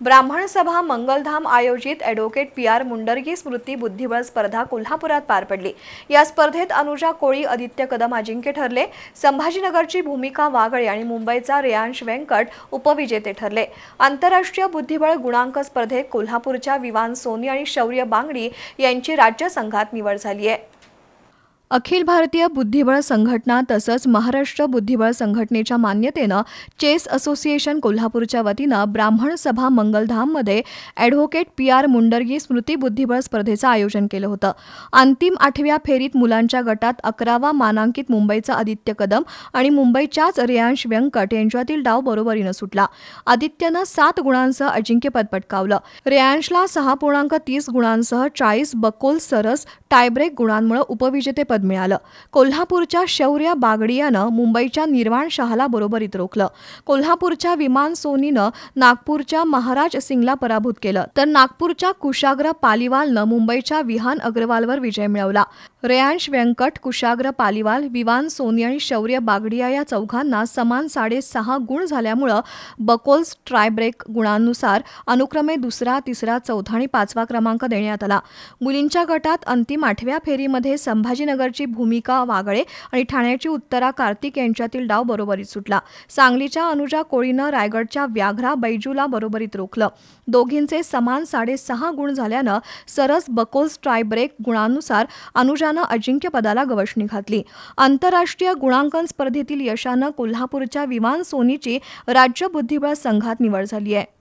ब्राह्मण सभा मंगलधाम आयोजित ॲडव्होकेट पी आर मुंडरगी स्मृती बुद्धिबळ स्पर्धा कोल्हापुरात पार पडली. या स्पर्धेत अनुजा कोळी आदित्य कदम अजिंक्य ठरले. संभाजीनगरची भूमिका वागळे आणि मुंबईचा रेयांश व्यंकट उपविजेते ठरले. आंतरराष्ट्रीय बुद्धिबळ गुणांक स्पर्धेत कोल्हापूरच्या विवान सोनी आणि शौर्य बांगडी यांची राज्य संघात निवड झाली आहे. अखिल भारतीय बुद्धिबळ संघटना तसंच महाराष्ट्र बुद्धिबळ संघटनेच्या मान्यतेनं चेस असोसिएशन कोल्हापूरच्या वतीनं ब्राह्मण सभा मंगलधाममध्ये ॲडव्होकेट पी आर मुंडरगी स्मृती बुद्धिबळ स्पर्धेचं आयोजन केलं होतं. अंतिम आठव्या फेरीत मुलांच्या गटात अकरावा मानांकित मुंबईचा आदित्य कदम आणि मुंबईच्याच रेयांश व्यंकट यांच्यातील डाव बरोबरीनं सुटला. आदित्यनं सात गुणांसह अजिंक्यपद पटकावलं. रेयांशला सहा पूर्णांक तीस गुणांसह चाळीस बकोल सरस टायब्रेक गुणांमुळे उपविजेतेपद मिळालं. कोल्हापूरच्या शौर्य बागडियानं मुंबईच्या निर्वाण शहाला बरोबरीत रोखलं कोल्हापूरच्या विमान सोनीनं नागपूरच्या महाराज सिंगला पराभूत केलं. तर नागपूरच्या कुशाग्र पालिवालनं मुंबईच्या विहान अग्रवालवर विजय मिळवला. रेयांश व्यंकट कुशाग्र पालिवाल विवान सोनी आणि शौर्य बागडिया या चौघांना समान साडेसहा गुण झाल्यामुळं बकोल्स ट्रायब्रेक गुणांनुसार अनुक्रमे दुसरा तिसरा चौथा आणि पाचवा क्रमांक देण्यात आला. मुलींच्या गटात अंतिम आठव्या फेरीमध्ये संभाजीनगर संभाजीनगरची भूमिका वागळे आणि ठाण्याची उत्तरा कार्तिक यांच्यातील डाव बरोबरीत सुटला. सांगलीच्या अनुजा कोळीनं रायगडच्या व्याघ्रा बैजूला बरोबरीत रोखलं. दोघींचे समान साडेसहा गुण झाल्यानं सरस बकोल्स ट्रायब्रेक गुणांनुसार अनुजानं अजिंक्यपदाला गवसणी घातली. आंतरराष्ट्रीय गुणांकन स्पर्धेतील यशानं कोल्हापूरच्या विमान सोनीची राज्य बुद्धिबळ संघात निवड झाली आहे.